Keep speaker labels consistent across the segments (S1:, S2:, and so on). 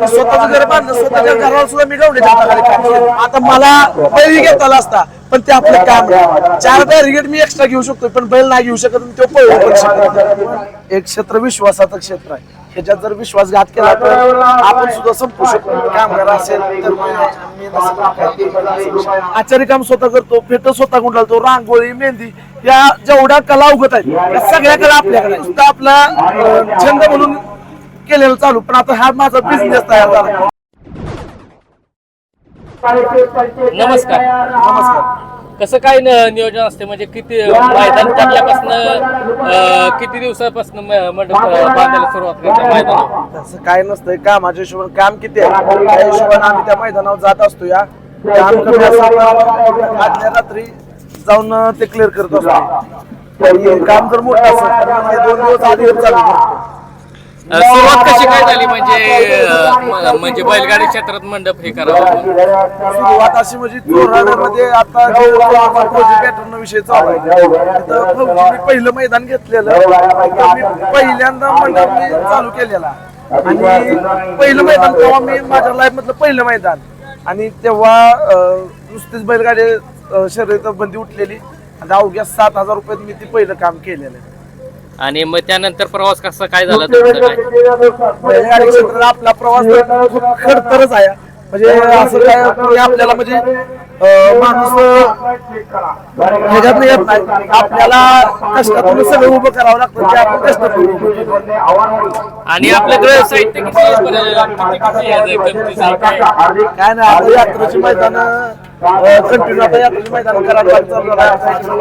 S1: स्वतःच घर बांधलं स्वतःच्या घरावर सुद्धा मिळवले आता मला बैल घेता आला असता पण ते आपलं काम आहे. चार बॅरिगेड मी एक्स्ट्रा घेऊ शकतो पण बैल नाही घेऊ शकत आणि तो पळू पण शकत नाही. एक क्षेत्र विश्वासाचं क्षेत्र आहे ह्याच्यात जर विश्वासघात केला तर आपण सुद्धा संपू शकतो कामगार असेल तर मी- मी नसेल. आचारी काम स्वतः करतो फेट स्वतः गुंडाळतो रांगोळी मेहंदी या जेवढ्या कला उगत आहेत या सगळ्या कला आपल्याकडे आहेत. नुसतं आपला अं, छंद म्हणून केलेलं चालू पण आता हा माझा बिझनेस तयार झाला
S2: नमस्कार
S1: नमस्कार.
S2: कसं काय न- नियोजन असते? म्हणजे किती मैदान टाकल्यापासून किती दिवसापासून मंडप अं, बांधायला सुरुवात करते मैदान
S1: तसं काय नसतंय कामाच्या हिशोबाने काम किती आहे? त्या हिशोबाने आम्ही त्या मैदानावर जात असतो या. काम कमी असेल तर आदल्या रात्री जाऊन ते क्लिअर करत असतो. आणि काम जर मोठं असेल तर मग ते दोन दिवस आधी चालू करतो.
S2: सुरुवात कशी काय झाली? म्हणजे अं, म्हणजे बैलगाडी क्षेत्रात मंडप हे करावं
S1: सुरुवात अशी म्हणजे चोराड्यामध्ये आता जे फौजी पॅटर्न विषय चालू आहे. फौजी मी पहिलं मैदान घेतलेलं. तर मी पहिल्यांदा मंडप मी चालू केलेला. आणि पहिलं मैदान तेव्हा मी माझ्या लाईफ मधलं पहिलं मैदान. आणि तेव्हा अं, नुसतीच बैलगाडी अं, शर्यत बंदी उठलेली. आणि अवघ्या सात हजार रुपयात मी ते पहिलं काम केलेलं. आहे.
S2: आणि मग त्यानंतर प्रवास कसा काय झाला तुमचा काय?
S1: बैलगाडी क्षेत्रात आपला प्रवास खडतरच आहे. म्हणजे असं काय की आपल्याला म्हणजे माणूस ह्याच्यातनं येत नाही आपल्याला कष्टातून सगळं उभं करावं लागतं ते आपण कष्टातून उभं
S2: आणि आपल्याकडे साहित्य किती म्हणजे आहे बरं? किती किती आहे किमतीचं काय?
S1: काय नाही आता यात्रेची मैदान कंटिन्यू आता यात्रेची मैदान करायला भाग चालू आहे.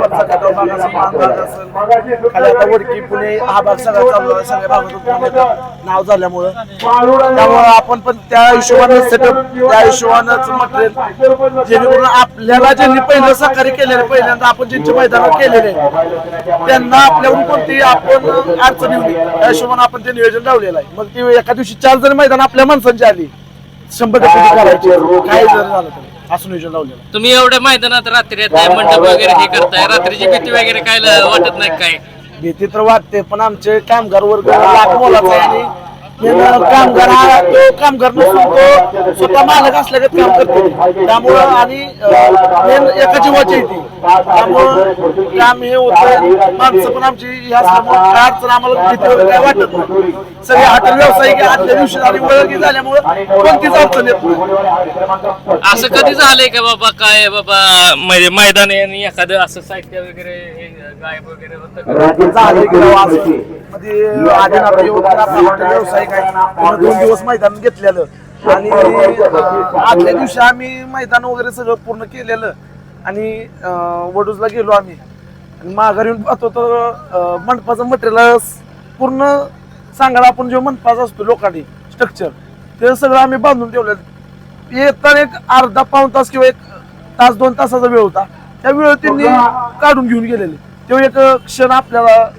S1: आता इकडे भाग असेल, मान भाग असेल. खाली आता वडकी पुणे हा भाग सगळा चालू आहे सगळ्या भागातून पुण्याचं नाव झाल्यामुळं त्यामुळं आपण पण त्या हिशोबानं सेटअप त्या हिशोबानंच मटेरियल जेणेकरून आपल्याला ज्यांनी पहिलं सहकार्य केलेलं पहिल्यांदा आपण ज्यांचे मैदान केलेले त्यांना आपल्याकडून कोणती आपण अडचण येऊ त्या हिशोबाने आपण ते नियोजन लावलेलं आहे. मग ती एका दिवशी चार जण मैदान आपल्या माणसांची आली. शंभर टक्के करायची. काही जर झालं तर असं नियोजन लावलेलं.
S2: तुम्ही एवढ्या मैदानात रात्री येताय मंडप वगैरे हे करताय. रात्रीची भीती वगैरे काय वाटत नाही काय?
S1: भीती तर वाटते पण आमचे कामगार वर्ग लाख मोलाचा आहे आणि कामगार हा तो कामगार नसून तो स्वतः मालक असल्यागत काम करते. त्यामुळं आणि मेन एका जीवाची आहे ती. त्यामुळं काम हे होतं माणसं पण आमची हे असल्यामुळं काय अडचण आम्हाला भीती वगैरे काय वाटत नाही. सगळे हॉटेल व्यावसायिक आदल्या दिवशी आणि ओळखी झाल्यामुळं कोणतीच अडचण येत नाही.
S2: असं कधी झालंय का बाबा? काय बाबा? म्हणजे मैदान आहे आणि एखादं असं साहित्य वगैरे हे गायब वगैरे होतं की?
S1: असं. मध्ये आदिनाथ व्यावसायिक आहे. दोन दिवस मैदान घेतलेलं. आणि आदल्या दिवशी आम्ही मैदान वगैरे सगळं पूर्ण केलेलं. आणि वडूजला गेलो आम्ही. आणि माघारी येऊन पाहतो तर मंडपाचं मटेरियल पूर्ण सांगायला आपण जे मंडपाचा असतो लोकांनी स्ट्रक्चर ते सगळं आम्ही बांधून ठेवलं येताना एक अर्धा पाऊन तास किंवा एक तास दोन तासाचा वेळ होता. त्या वेळेत त्यांनी काढून घेऊन गेलेले. तो एक क्षण आपल्याला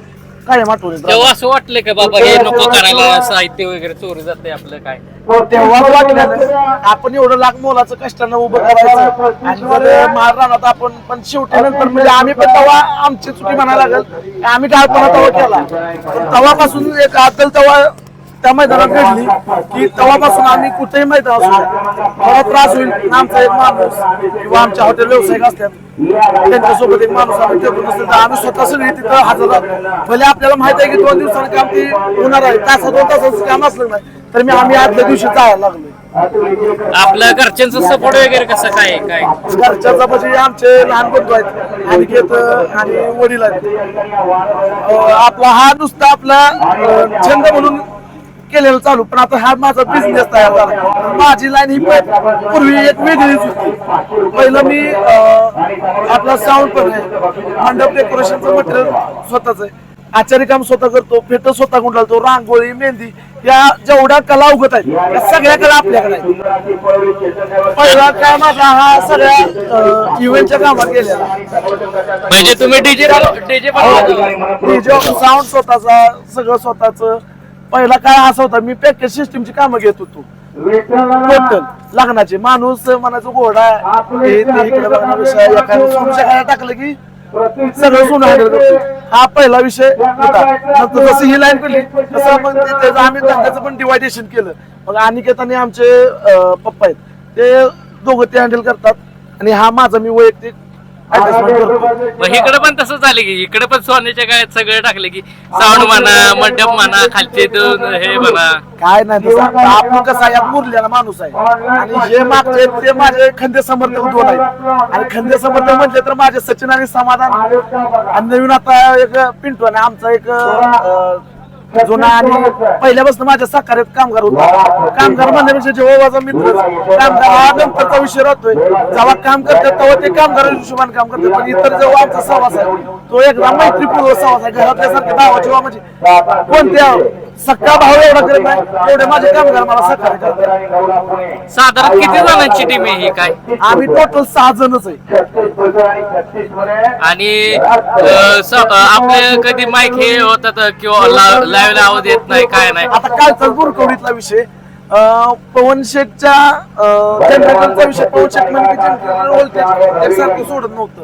S1: कायम.
S2: तेव्हा असं वाटलं का बाबा हे नको करायला साहित्य वगैरे चोरी जाते आपलं काय?
S1: तेव्हा वाटलं. आपण एवढं लाख मोलाचं कष्टानं उभं करायचं. आणि जर मार राहणार आपण पण शेवटी नंतर म्हणजे आम्ही पण तेव्हा आमची चुकी म्हणायला लागल. आम्ही गाळपणा तेव्हा केला. पण तेव्हापासून एक आदल तेव्हा त्या मैदानात घडली की तेव्हापासून आम्ही कुठेही मैदान असू मला त्रास होईल आमचा एक माणूस किंवा आमच्या हॉटेल व्यावसायिक असतात त्यांच्यासोबत एक माणूस आम्ही ठेवून नसेल तर आम्ही स्वतः सगळी तिथं हजर राहतो. भले आपल्याला माहीत आहे की दोन दिवसानं काम ती होणार आहे तासा दोन तासाचं काम असलं नाही तर मी आम्ही आदल्या दिवशी जायला लागलो.
S2: आपलं घरच्यांचं सपोर्ट वगैरे कसं काय आहे? काय?
S1: घरच्याचा म्हणजे आमचे लहान बंधू आहेत अनिकेत आणि वडील आहेत. अं, आपला हा नुसता आपला अं, छंद म्हणून केलेलं चालू. पण आता हा माझा बिझनेस तयार झाला. माझी लाईन ही पूर्वी एक वेगळीच होती. पहिलं मी आपला साऊंड पण आहे. मंडप डेकोरेशनचं मटेरियल स्वतःच आहे. आचारी काम स्वतः करतो फेट स्वतः गुंडाळतो. रांगोळी मेहंदी या जेवढ्या कला उगत आहेत या सगळ्या कला आपल्याकडे आहेत. पहिला काय माझा हा सगळ्या इव्हेंटच्या कामात गेलेला.
S2: म्हणजे तुम्ही डीजे डीजे
S1: डीजे साऊंड स्वतःचा सगळं स्वतःच. पहिला काय असा होता मी पॅकेज सिस्टीमची कामं घेत होतो. टोटल लग्नाचे माणूस म्हणायचं घोडा हे ते इकडे एखाद्या टाकलं की सगळं सोनं हँडल करतो हा पहिला विषय होता. नंतर जशी ही लाईन पडली तसं मग त्याचं आम्ही धंद्याचं पण डिवायडेशन केलं. मग अनिकेत आणि आमचे पप्पा आहेत ते दोघं ते हँडल करतात. आणि हा माझा मी वैयक्तिक
S2: मग इकडे पण तसंच झालं की इकडे पण सोन्याच्या गायत सगळं टाकले की साऊंड म्हणा मंडप म्हणा खालचे दोन हे म्हणा.
S1: काय नाही तसं. आता आपण कसं आहे यात मुरलेला माणूस आहे. आणि हे मागचे ते माझे खंदे समर्थक दोन आहेत. आणि खंदे समर्थक म्हटले तर माझे सचिन आणि समाधान. आणि नवीन आता एक पिंटू आणि आमचा एक अं, जुना आणि पहिल्यापासून माझ्या साकारात कामगार होता. कामगार म्हणण्यापेक्षा जेव्हा माझा मित्र कामगार हा नंतरचा विषय राहतोय. जेव्हा काम करतात तेव्हा ते कामगार हिशोबाने काम करतात. पण इतर जेव्हा आमचा सहवास आहे तो एकदा मैत्रीपूर्व सहवास आहे. घरातल्या सारखे जेव्हा म्हणजे कोणत्या सक्का भाव एवढा करत नाही एवढे माझे कामगार मला सहकार्य करतात
S2: साधारण किती जणांची टीम आहे ही काय?
S1: आम्ही टोटल सहा जणच आहे.
S2: आणि अं, स- अं, आपले कधी माईक हे होतात किंवा लाईव्ह आवाज येत नाही काय नाही.
S1: आता कालचाच बोरकवडीतला विषय. पवन जनरेटरचा विषय पवन म्हणजे जनरेटर व्होल्टेज एकसारखं सोडत नव्हतं.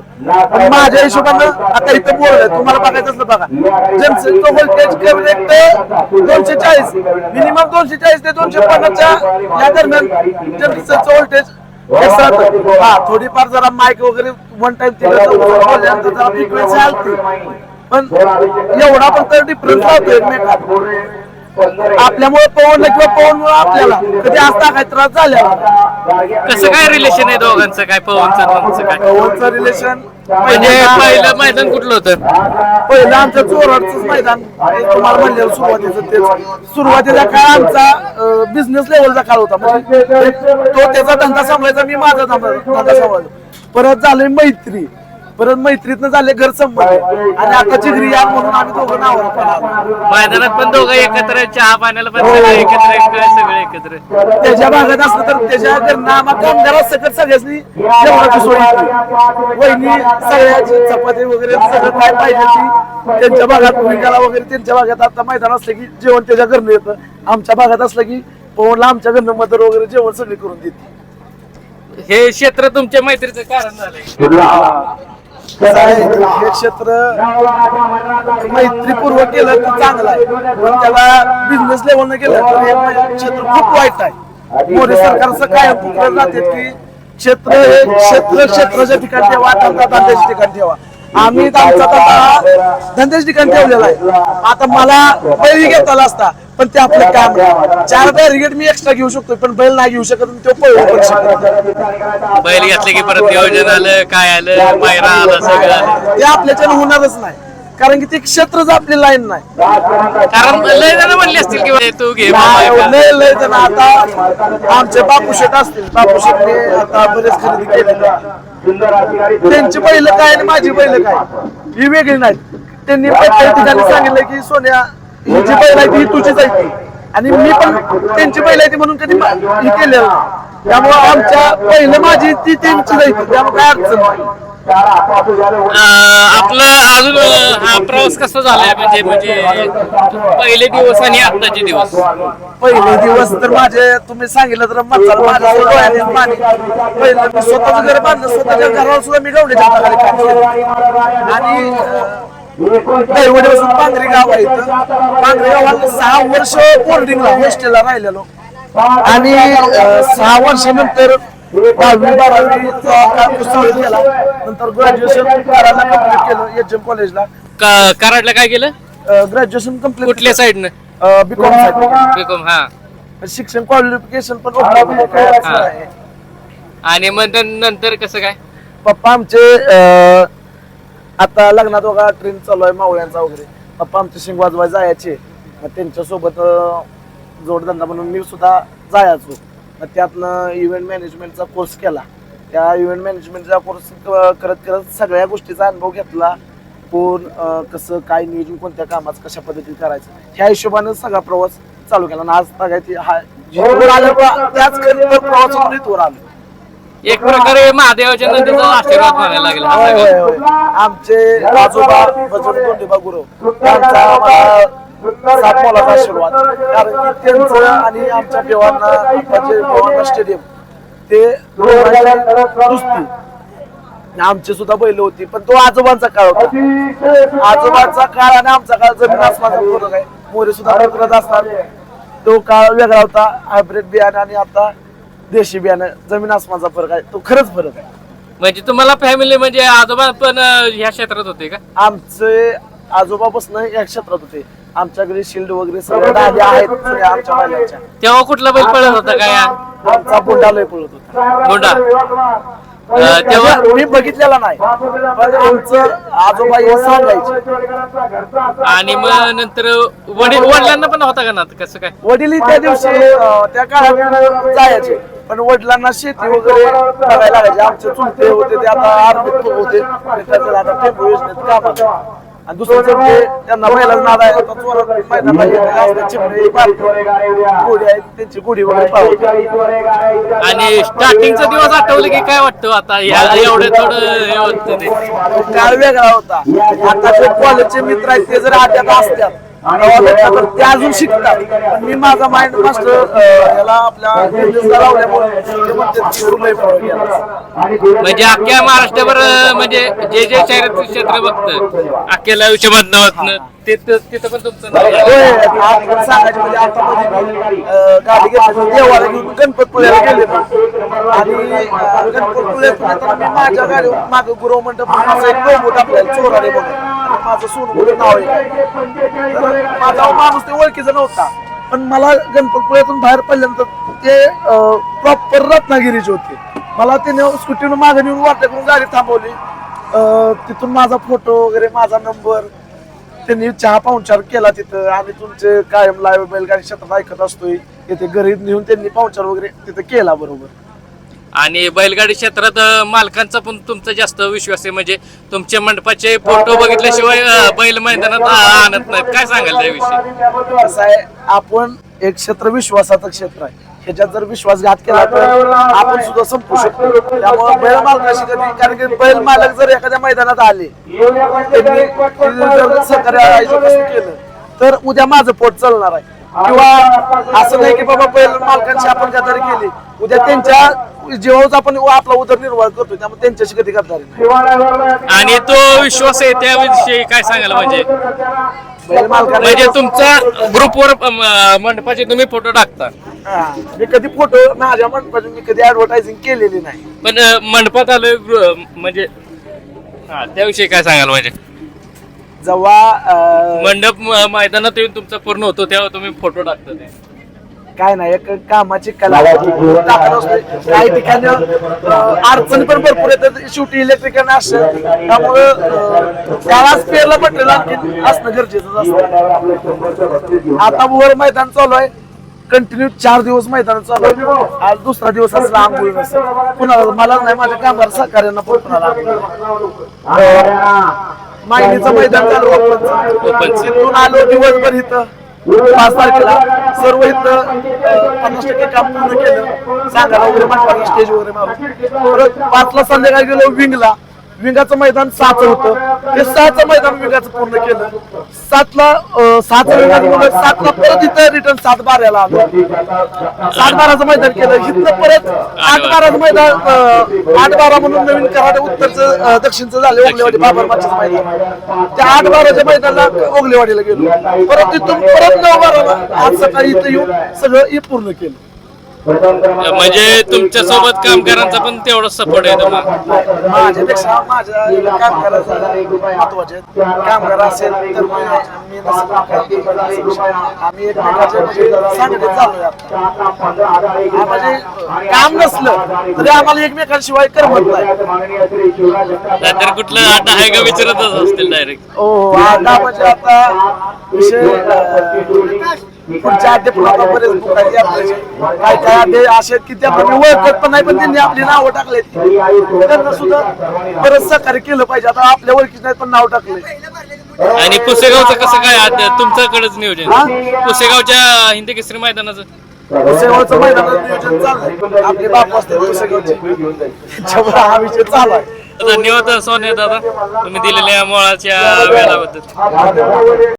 S1: पण माझ्या हिशोबानं आता इथं आहे तुम्हाला बघायचं असलं बघा. जनसेटचं व्होल्टेज करेक्ट दोनशे चाळीस. मिनिमम दोनशे चाळीस ते दोनशे पन्नासच्या या दरम्यान जनरेटरचं व्होल्टेज हा थोडीफार जरा माईक वगैरे वन टाइम बोलल्यानंतर जरा फ्रिक्वेन्सी आलती. पण एवढा पण तर डिफरन्स राहतो एकमेकात आपल्यामुळे पवन किंवा पवनमुळे आपल्याला. कधी असता काय त्रास झाला?
S2: कसं काय रिलेशन आहे दोघांचं? काय पवनचं तुमचं काय?
S1: पवनचं रिलेशन
S2: म्हणजे पहिलं मैदान कुठलं होतं?
S1: पहिलं आमचं चोराडच मैदान. ते तुम्हाला म्हणलेलं सुरुवातीचं तेच. सुरुवातीचा काळ आमचा बिझनेस लेवलचा काळ होता. म्हणजे तो त्याचा धंदा सांभाळायचा मी माझा धंदा सांभाळायचा. परत झाले मैत्री. परत मैत्रीतनं झाले घर संबंध आणि आता चिगरी या म्हणून आम्ही दोघं नावाला आलो.
S2: मैदानात पण दोघं एकत्र चहा पाण्याला पण सगळं एकत्र सगळं एकत्र
S1: त्याच्या भागात असलं तर त्याच्या घरनं आम्हा कामगारात सकट सगळ्यांनी जेवणाची सोय केली. वहिनी सगळ्याची चपाती वगैरे सगळं काय पाहिजे ती त्यांच्या भागात भूमिकाला वगैरे त्यांच्या भागात आता मैदान असलं की जेवण त्याच्या घरनं येतं. आमच्या भागात असलं की पवनला आमच्या घरनं मदर वगैरे जेवण सगळी करून देते.
S2: हे क्षेत्र तुमच्या मैत्रीचं कारण झालंय.
S1: हे क्षेत्र मैत्रीपूर्व केलं तर चांगलं आहे. पण त्याला बिझनेस लेवलनं केलं तर हे क्षेत्र खूप वाईट आहे. मोदी सरकारचं काय पुकारत की क्षेत्र हे क्षेत्र क्षेत्राच्या ठिकाणी ठेवा धंदा ठिकाणी ठेवा. आम्ही आमचा धंदा धंद्याच्या ठिकाणी ठेवलेला आहे. आता मला बैल घेता आला असता पण ते आपलं काम आहे. चार बॅरिगेट मी एक्स्ट्रा घेऊ शकतो पण बैल नाही घेऊ शकत आणि तो पळू पण शकत.
S2: बैल घेतले की परत नियोजन आलं काय आलं पायरा आला सगळं. आलं
S1: ते आपल्याच्यानं होणारच नाही. कारण की ते क्षेत्रच आपली लाईन नाही.
S2: कारण लय जण म्हणले असतील की "ए, तू घे
S1: लय लय जण आता आमचे बापू शेट असतील. बापू शेटने आता बरेच खरेदी केलेले त्यांची बैल काय आणि माझी बैल काय? ही वेगळी नाहीत त्यांनी प्रत्येक ठिकाणी सांगितलं की सोन्या ही जी बैल. आहे ती ही तुझीच आहे. ती आणि मी पण त्यांची बैल आहे ती म्हणून कधी ही केलेलं नाही. त्यामुळे आमच्या पहिलं माझी ती त्यांची जायची त्यामुळे काय अडचण नाही.
S2: आपलं अजून हा प्रवास कसा झालाय? म्हणजे म्हणजे पहिले दिवस आणि आत्ताचे दिवस.
S1: पहिले दिवस तर माझे तुम्ही सांगितलं तर माझ्या डोळ्याने पाणी. पहिलं मी स्वतःच घर बांधलं स्वतःच्या घरावर सुद्धा मी केलं आणि दैवडीपासून पांढरी गाव आहे पांढरी गावात सहा वर्ष बोर्डिंगला हॉस्टेलला राहिलेलो. आणि सहा वर्षानंतर दहावी बारावीचा काळ पुस्तक केला. नंतर ग्रॅज्युएशन करायला कंप्लीट केलं एच एम कॉलेजला
S2: क- कराडला काय केलं?
S1: ग्रॅज्युएशन कंप्लीट
S2: कुठल्या साईडनं
S1: बीकॉम
S2: बीकॉम हा.
S1: शिक्षण क्वालिफिकेशन पण ओपन काय अडचण नाही.
S2: आणि मग नं- नंतर कसं काय?
S1: पप्पा आमचे अं, आता लग्नात बघा ट्रेन चालू आहे मावळ्यांचा वगैरे. पप्पा आमचे शिंग वाजवाय जायचे. मग त्यांच्यासोबत अं, जोडधंदा म्हणून मी सुद्धा जायचो. मग त्यातनं इव्हेंट मॅनेजमेंटचा कोर्स केला. त्या इव्हेंट मॅनेजमेंटचा कोर्स करत करत सगळ्या गोष्टीचा अनुभव घेतला. कोण कसं काय नियोजन कोणत्या कामाचं कशा पद्धतीने करायचं ह्या हिशोबानं सगळा प्रवास चालू केला. आणि आज बघायची हा जिथवर आलं त्याच प्रवासातून इथवर आलो.
S2: एक प्रकारे महादेवाच्या आशीर्वाद लागला. हा.
S1: आमचे आजोबा बजरंग गोंडेबा गुरु. त्यांचा आशीर्वाद. कारण की त्यांचं आणि आमच्या देवांना आमचे देवांना स्टेडियम ते दुसरी आमची सुद्धा बैल होती पण तो आजोबांचा काळ होता. आजोबांचा काळ आणि आमचा काळ जमीन आसमानचा फरक आहे. मोरे सुद्धा करत असतात. तो काळ वेगळा होता. हायब्रिड बियाणं आणि आता देशी बियाणं जमीन आसमानचा फरक आहे. तो खरंच फरक आहे.
S2: म्हणजे तुम्हाला फॅमिली म्हणजे आजोबा पण ह्या क्षेत्रात होते का?
S1: आमचे आजोबापासून या क्षेत्रात होते. आमच्याकडे शिल्ड वगैरे सगळ्या आहेत आमच्या बैलांच्या
S2: तेव्हा कुठला बैल पळत होता काय
S1: आमचा बुंडा लय पळत होता.
S2: अं, तेव्हा
S1: मी बघितलेला नाही. पण आमचं आजोबा हे सांगायचे.
S2: आणि मग नंतर वडील वडिलांना पण होता का ना कसं काय?
S1: वडील त्या दिवशी अं, त्या काळात जायचे. पण वडिलांना शेती वगैरे बघायला लागायचे. आमचे चुलते होते ते आता आर्मीत होते. त्याचं आता टेम्पो योजनेत काम. आणि दुसरं म्हणजे त्यांना बैलाच नाद आहे चोरात चिमणे, घोडी आहेत त्यांची घोडी वगैरे पाहते
S2: आणि स्टार्टिंगचा दिवस आठवलं की काय वाटतं आता? या एवढं थोडं हे ते
S1: काळ वेगळा होता. आता जे कॉलेजचे मित्र आहेत ते जर आट्यात असतात तर ते अजून शिकतात पण मी माझा माइंड मास्टर याला आपल्या.
S2: म्हणजे अख्ख्या महाराष्ट्रावर अं, म्हणजे जे जे शहरात क्षेत्र बघतं अख्ख्या आयुष्यमधनं तिथं तिथं पण तुमचं नाव आहे.
S1: होय. आपण सांगायचं म्हणजे आता मध्ये मी, अं, गाडी घेतली देवाला घेऊन गणपतपुळ्याला गेले. आणि अं, गणपतपुळ्यातून येताना मी माझ्या गाडीवर माग गुरु मंडप माझा चोराने नाव आहे? माझा माणूस ते ओळखीचा नव्हता. पण मला गणपतपुळ्यातून बाहेर पडल्यानंतर ते प्रॉपर रत्नागिरीचे होते. मला त्याने स्कूटीनं मागे नेऊन वाटत करून गाडी थांबवली. तिथून माझा फोटो वगैरे माझा नंबर त्यांनी चहा पाहुणचार केला तिथं. आम्ही तुमचे कायम लाईव्ह बैलगाडी क्षेत्रात ऐकत असतोय. तिथे घरी नेऊन त्यांनी पाहुणचार वगैरे तिथे केला बरोबर.
S2: आणि बैलगाडी क्षेत्रात अं, मालकांचा पण तुमचा जास्त विश्वास आहे. म्हणजे तुमच्या मंडपाचे फोटो बघितल्याशिवाय अं, बैल मैदानात आ- आणत नाहीत. काय सांगाल त्याविषयी?
S1: कसं आहे. आपण एक क्षेत्र विश्वासाचं क्षेत्र आहे. ह्याच्यात जर विश्वासघात केला तर आपण सुद्धा संपू शकतो. त्यामुळे बैल मालकाशी कधी कारण की बैल मालक जर एखाद्या मैदानात आले जर सहकार्य आयोजन केलं तर उद्या माझं पोट चालणार आहे. किंवा असं नाही की बाबा बैल मालकांशी आपण गद्दारी केली उद्या त्यांच्या जेव्हाच आपण आपला उदरनिर्वाह करतो त्यामुळे त्यांच्याशी कधी गद्दारी नाही.
S2: आणि तो विश्वास आहे त्याविषयी काय सांगायला म्हणजे म्हणजे तुमचा ग्रुपवर मंडपाचे तुम्ही फोटो टाकता.
S1: मी कधी फोटो माझ्या मंडपाची मी कधी ऍडव्हर्टायझिंग केलेली नाही.
S2: पण मंडपात आलोय म्हणजे हा त्याविषयी काय सांगाल म्हणजे?
S1: जेव्हा
S2: मंडप मैदानात येऊन तुमचा पूर्ण होतो तेव्हा तुम्ही फोटो टाकता ते.
S1: काय नाही एक कामाची कला. असते काही ठिकाणी अडचणी पण भरपूर येतात शेवटी इलेक्ट्रिकल असतं त्यामुळं त्यालाच पेरला आणखी असणं गरजेचं असतं. आता वर मैदान चालू आहे. कंटिन्यू चार दिवस मैदान चालू आहे. आज दुसरा दिवस असला आंघोळी नसेल. कुणाला मला नाही माझ्या कामगार सहकार्यांना पण कुणाला आंघोळ माहितीचं मैदान चालू आलो दिवसभर इथं. पाच तारखेला सर्व इथं अं, पन्नास टक्के काम पूर्ण केलं. सांगायला वगैरे स्टेज वगैरे मारून परत पाचला संध्याकाळी गेलो विंगला. विंगाचं मैदान सहाचं होतं. ते सहाचं मैदान विंगाचं पूर्ण केलं. सातला सात सहाचं विंगाचं सातला परत इथं रिटर्न सात बाराला आलो. सात बाराचं मैदान केलं. इथनं परत आठ बाराचं मैदान आठ बारा म्हणून नवीन कराडे उत्तरचं दक्षिणचं झालं ओगलेवाडी बाबरमाचं मैदान. त्या आठ बाराच्या मैदानाला ओगलेवाडीला गेलो. परत तिथून परत नऊ बाराला आज सकाळी इथं येऊन सगळं हे पूर्ण केलं.
S2: म्हणजे तुमच्यासोबत कामगारांचा पण तेवढा सपोर्ट आहे तुम्हाला.
S1: माझ्यापेक्षा माझ्या कामगाराचा महत्त्वाचे कामगार असेल तर मी आम्ही एकमेकाचे म्हणजे आता. म्हणजे काम नसलं तरी आम्हाला एकमेकांशिवाय करमत नाही.
S2: नाहीतर कुठलं अड्डा आहे का विचारतच असतील डायरेक्ट
S1: हो आता म्हणजे आता विषय पुढच्या आता बरेच बुक आहेत आपल्याचे. काय काय असे की त्या मी ओळखत पण नाही पण त्यांनी आपली नावं टाकले त्यांना सुद्धा बरंच सहकार्य केलं पाहिजे. आता आपल्या ओळखीच नाही पण नाव टाकले
S2: आणि पुसेगावचं कसं काय आज तुमच्याकडेच नियोजन?
S1: हा?
S2: पुसेगावच्या हिंदी केसरी मैदानाचं?
S1: पुसेगावचं मैदानात नियोजन चाललंय आपले बाप असते पुसेगावचे हा विषय चालू आहे.
S2: धन्यवाद सोन्या दादा. तुम्ही दिलेल्या मोळाच्या वेळाबद्दल.